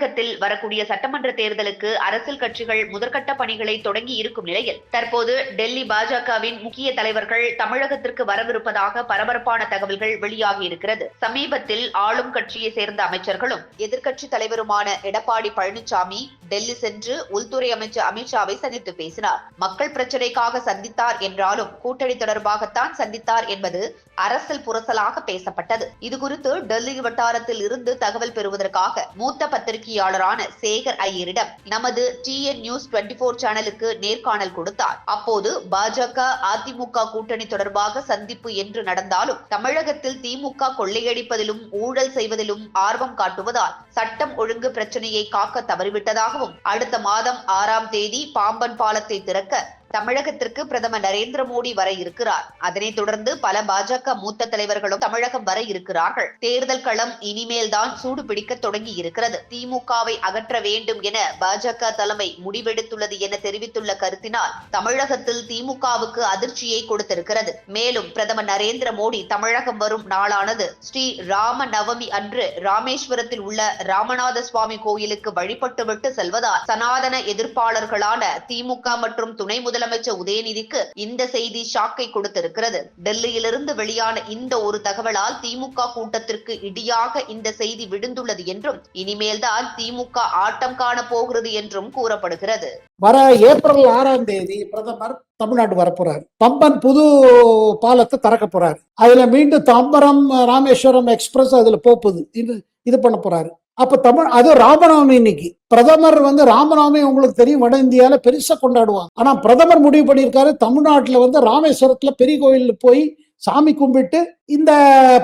தமிழகத்தில் வரக்கூடிய சட்டமன்ற தேர்தலுக்கு அரசியல் கட்சிகள் முதற்கட்ட பணிகளை தொடங்கி இருக்கும் நிலையில் தற்போது டெல்லி பாஜகவின் முக்கிய தலைவர்கள் தமிழகத்திற்கு வரவிருப்பதாக பரபரப்பான தகவல்கள் வெளியாகி இருக்கிறது. சமீபத்தில் ஆளும் கட்சியை சேர்ந்த அமைச்சர்களும் எதிர்க்கட்சி தலைவருமான எடப்பாடி பழனிசாமி டெல்லி சென்று உள்துறை அமைச்சர் அமித்ஷாவை சந்தித்து பேசினார். மக்கள் பிரச்சனைக்காக சந்தித்தார் என்றாலும் கூட்டணி தொடர்பாகத்தான் சந்தித்தார் என்பது அரசியல் புரசலாக பேசப்பட்டது. இதுகுறித்து டெல்லி வட்டாரத்தில் இருந்து தகவல் பெறுவதற்காக மூத்த பத்திரிகை பத்திரிகையாளரான சேகர் ஐயரிடம் நமது டிஎன் நியூஸ் டுவெண்டி போர் சேனலுக்கு நேர்காணல் கொடுத்தார். அப்போது பாஜக அதிமுக கூட்டணி தொடர்பாக சந்திப்பு என்று நடந்தாலும் தமிழகத்தில் திமுக கொள்ளையடிப்பதிலும் ஊழல் செய்வதிலும் ஆர்வம் காட்டுவதால் சட்டம் ஒழுங்கு பிரச்சனையை காக்க தவறிவிட்டதாகவும் அடுத்த மாதம் ஆறாம் தேதி பாம்பன் பாலத்தை திறக்க தமிழகத்திற்கு பிரதமர் நரேந்திர மோடி வர இருக்கிறார். அதனைத் தொடர்ந்து பல பாஜக மூத்த தலைவர்களும் தமிழகம் வர இருக்கிறார்கள். தேர்தல் களம் இனிமேல் தான் சூடு பிடிக்க தொடங்கி இருக்கிறது திமுகவை அகற்ற வேண்டும் என பாஜக தலைமை முடிவெடுத்துள்ளது என தெரிவித்துள்ள கருத்தினால் தமிழகத்தில் திமுகவுக்கு அதிர்ச்சியை கொடுத்திருக்கிறது. மேலும் பிரதமர் நரேந்திர மோடி தமிழகம் வரும் நாளானது ஸ்ரீ ராம நவமி அன்று ராமேஸ்வரத்தில் உள்ள ராமநாத சுவாமி கோயிலுக்கு வழிபட்டுவிட்டு செல்வதால் சனாதன எதிர்ப்பாளர்களான திமுக மற்றும் துணை முதல் முதலமைச்சர் உதயநிதிக்கு இந்த செய்தி ஷாக்கை கொடுத்திருக்கிறது. டெல்லியிலிருந்து வெளியான இந்த ஒரு தகவலால் திமுக கூட்டத்திற்கு இடியாக இந்த செய்தி விழுந்துள்ளது என்றும் இனிமேல்தான் திமுக ஆட்டம் காண போகிறது என்றும் கூறப்படுகிறது. வர ஏப்ரல் ஆறாம் தேதி பிரதமர் தமிழ்நாடு வரப்போறாரு. பம்பன் புது பாலத்தை திறக்க போறாரு. அதுல மீண்டும் தாம்பரம் ராமேஸ்வரம் எக்ஸ்பிரஸ் அதுல போகுது இது இது பண்ண போறாரு. அப்ப தமிழ் அது ராமநவமி இன்னைக்கு. பிரதமர் வந்து ராமநவமி உங்களுக்கு தெரியும் வட இந்தியால பெருசா கொண்டாடுவாங்க. ஆனா பிரதமர் முடிவு பண்ணியிருக்காரு தமிழ்நாட்டுல வந்து ராமேஸ்வரத்துல பெரிய கோயில் போய் சாமி கும்பிட்டு இந்த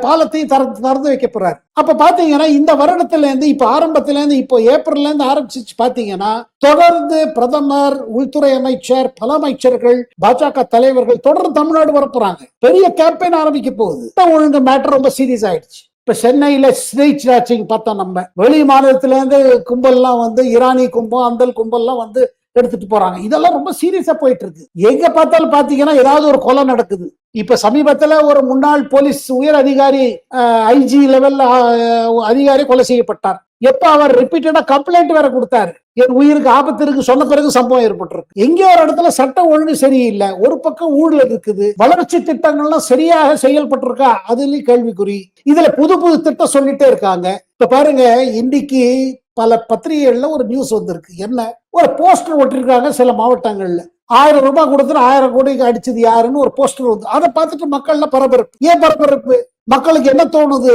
பாலத்தையும் தர திறந்து வைக்க போறாரு. அப்ப பாத்தீங்கன்னா இந்த வருடத்துல இருந்து இப்ப ஆரம்பத்துல இருந்து இப்போ ஏப்ரல்ல இருந்து ஆரம்பிச்சு பாத்தீங்கன்னா தொடர்ந்து பிரதமர் உள்துறை அமைச்சர் பல அமைச்சர்கள் பாஜக தலைவர்கள் தொடர்ந்து தமிழ்நாடு வரப்போறாங்க பெரிய கேம்பெயின் ஆரம்பிக்க போகுது. ஒழுங்கு மேட்டர் ரொம்ப சீரியஸ் ஆயிடுச்சு. இப்ப சென்னையில ஸ்ட்ரீட் பார்த்தோம் நம்ம. வெளி மாநிலத்திலேருந்து கும்பல்லாம் வந்து ஈரானி கும்பம் அந்தல் கும்பல்லாம் வந்து எடுத்துட்டு போறாங்க. இதெல்லாம் ரொம்ப சீரியஸா போயிட்டு இருக்கு எங்க பார்த்தாலும் பாத்தீங்கன்னா ஏதாவது ஒரு கொலை நடக்குது. இப்ப சமீபத்துல ஒரு முன்னாள் போலீஸ் உயர் அதிகாரி ஐஜி லெவல்ல அதிகாரி கொலை செய்யப்பட்டார். எப்ப அவர் ரிப்பீட்டடா கம்ப்ளைண்ட் வேற கொடுத்தாரு. என் உயிருக்கு ஆபத்து இருக்கு சொன்ன பிறகு சம்பவம் ஏற்பட்டிருக்கு. எங்கேயோ ஒரு இடத்துல சட்டம் ஒழுங்கு சரியில்லை ஒரு பக்கம் ஊழல் இருக்குது வளர்ச்சி திட்டங்கள்லாம் சரியாக செயல்பட்டிருக்கா? அதுலயும் கேள்விக்குறி. இதுல புது புது திட்டம் சொல்லிட்டே இருக்காங்க. இப்ப பாருங்க இன்னைக்கு பல பத்திரிகைகள்ல ஒரு நியூஸ் வந்திருக்கு. என்ன? ஒரு போஸ்டர் ஒட்டிருக்காங்க சில மாவட்டங்கள்ல. ஆயிரம் ரூபாய் கொடுத்துட்டு ஆயிரம் கோடிக்கு அடிச்சது யாருன்னு ஒரு போஸ்டர் வந்து அதை பார்த்துட்டு மக்கள்ல பரபரப்பு. ஏன் பரபரப்பு? மக்களுக்கு என்ன தோணுது?